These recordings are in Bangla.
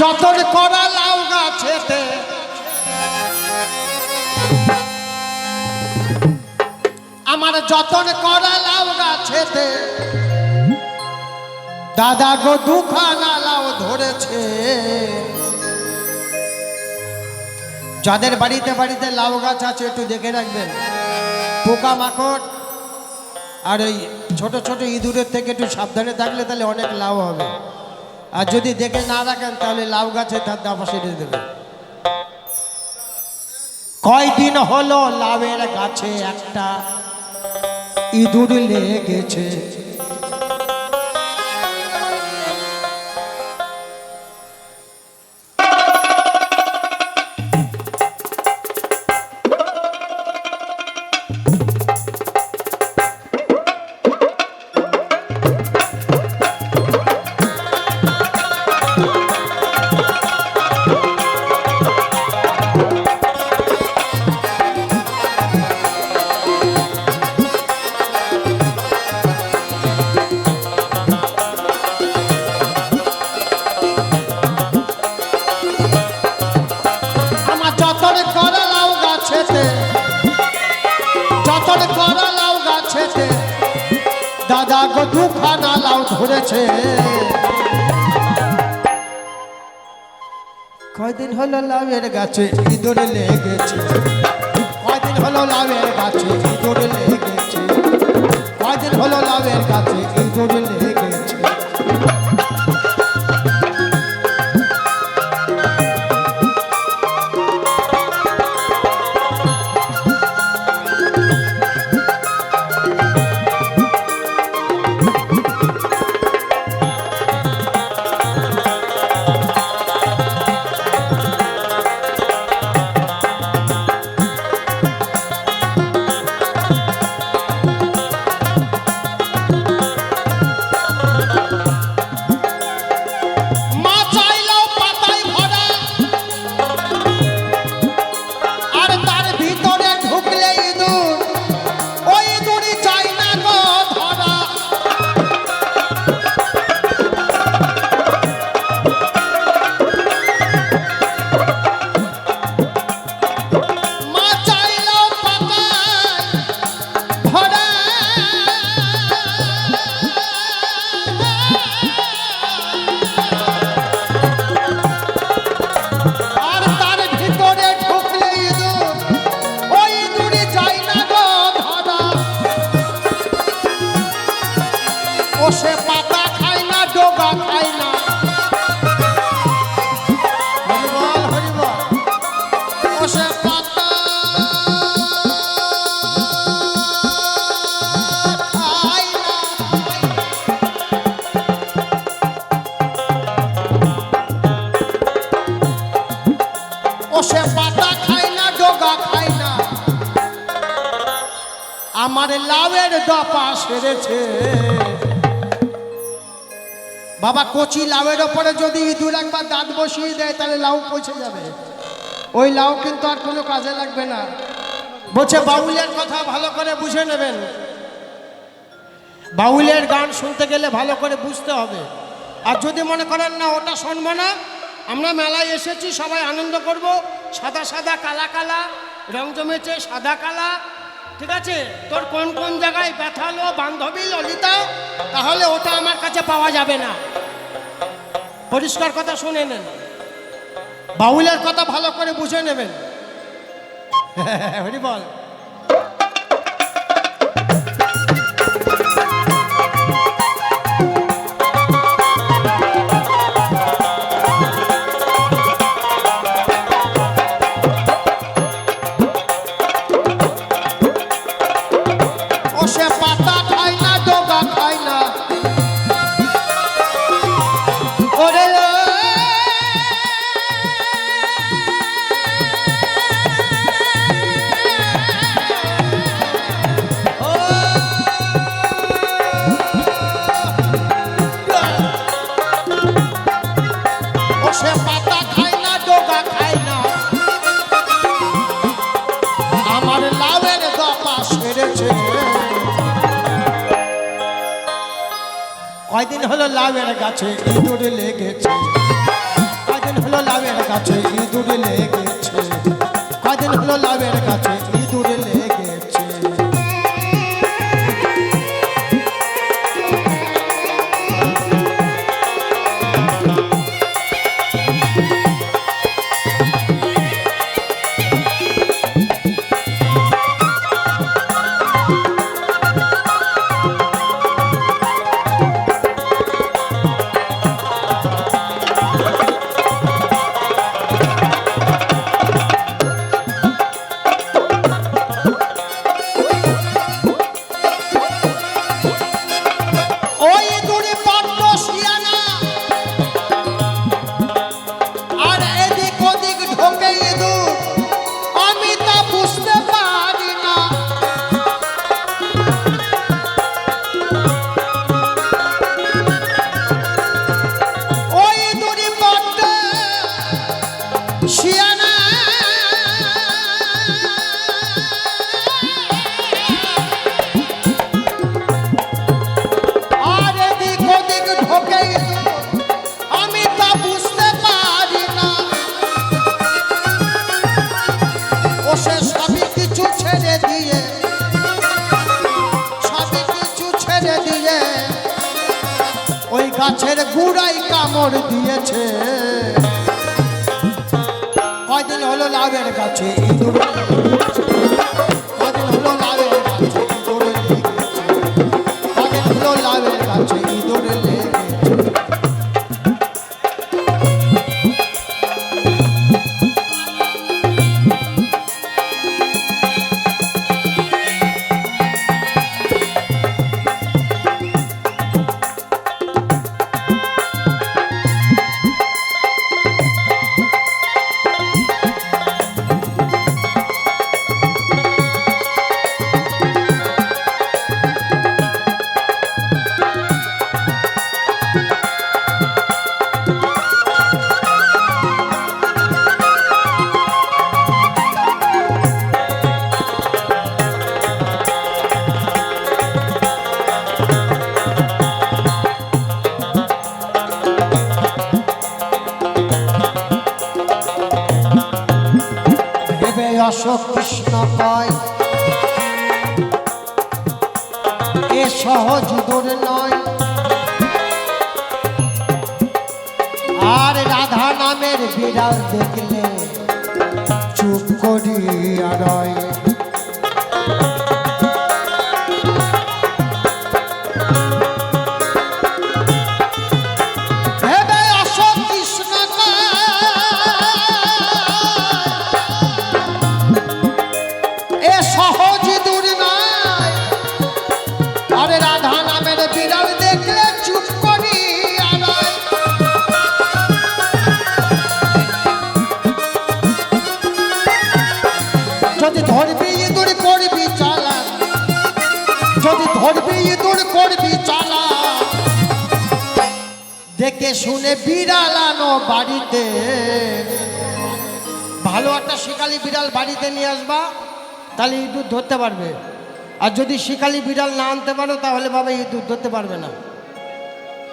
যতন করা লাউ গাছেতে। আমার যতন করা লাউ গাছেতে। দাদা গো দুখানা লাউ ধরেছে। যাদের বাড়িতে বাড়িতে লাউ গাছ আছে, একটু দেখে রাখবেন। পোকা মাকড় আর ওই ছোট ছোট ইঁদুরের থেকে একটু সাবধানে থাকলে তাহলে অনেক লাউ হবে। আর যদি দেখে না রাখেন, তাহলে লাউ গাছে তার দাপা সেরে দেবে। কয়দিন হলো লাউয়ের গাছে একটা ইঁদুর লেগেছে। দুখানা লাউ ধরেছে। কয়দিন হলো লাউয়ের গাছে ইঁদুর লেগেছে? কয়দিন হলো লাউয়ের গাছে ইঁদুর লেগেছে? কয়দিন হলো লাউয়ের গাছে ইঁদুর লেগেছে? সে পাতা খায় না, ডোগা খায় না। আমার লাউয়ের দপা সেরেছে। বাবা, কচি লাউয়ের ওপরে যদি ইঁদুর একবার দাঁত বসিয়ে দেয়, তাহলে লাউ পৌঁছে যাবে। ওই লাউ কিন্তু আর কোনো কাজে লাগবে না। বলছে, বাউলের কথা ভালো করে বুঝে নেবেন। বাউলের গান শুনতে গেলে ভালো করে বুঝতে হবে। আর যদি মনে করেন না, ওটা শুনব না আমরা মেলায় এসেছি সবাই আনন্দ করব সাদা সাদা কালা কালা রং জমেছে সাদা কালা ঠিক আছে তোর কোন কোন জায়গায় ব্যথালো বান্ধবী ললিতা তাহলে ওটা আমার কাছে পাওয়া যাবে না পরিষ্কার কথা শুনে নেন বাউলের কথা ভালো করে বুঝে নেবেন হরি বল কয়দিন হলো লাভের গাছে ইঁদুর লেগেছে। কয়দিন হলো লাভের গাছে ইঁদুর লেগেছে। কয়দিন হলো লাভের কাছে গাছের গুড়াই কামড় দিয়েছে। কয়দিন হলো লাভের গাছে? ইঁদুর কৃষ্ণ কয়। এ সহজ দূর নয়। আর রাধা নামের বিড়াল দেখলে চুপ করিয়া রয়। চুপ যদি ধরবি ইঁদুর, করবি চালা যদি ধরবি ইঁদুর, করবি চালা দেখে শুনে বিড়াল আনো বাড়িতে। ভালো একটা শিকালি বিড়াল বাড়িতে নিয়ে আসবা, তাহলে ইঁদুর ধরতে পারবে। আর যদি শিকালি বিড়াল না আনতে পারো, তাহলে বাবা ইঁদুর ধরতে পারবে না।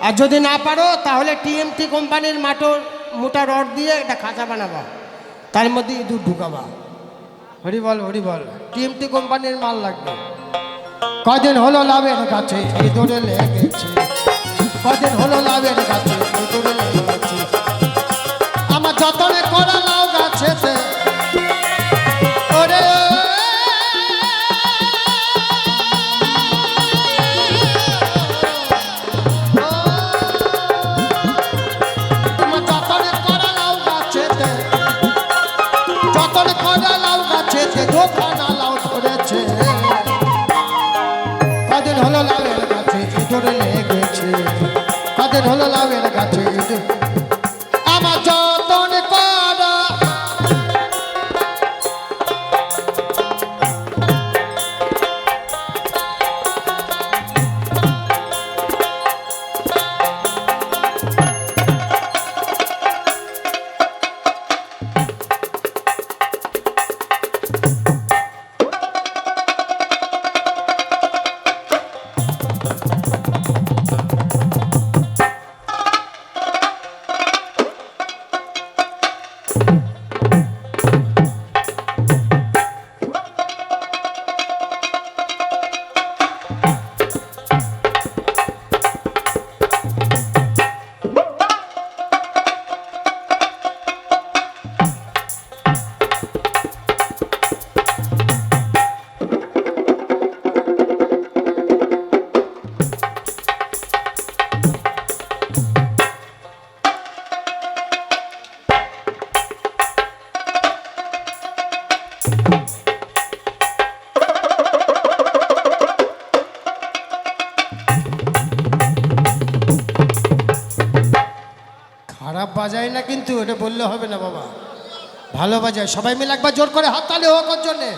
আর যদি না পারো, তাহলে টিএমটি কোম্পানির মাটোর মোটা রড দিয়ে একটা খাঁচা বানাবা। তার মধ্যে ইঁদুর ঢুকাবা। হরি বল হরি বল। টিএমটি কোম্পানির মাল লাগবে। কদিন হলো লাভের কাছে ইঁদুরে লেগেছে। কদিন হলো লাভের কাছে ইঁদুরে লেগেছে। কদিন হলো খারাপ বাজায় না কিন্তু এটা বললে হবে না বাবা। ভালো বাজায়। সবাই মিলে একবার জোর করে হাততালি হওয়ার জন্যে।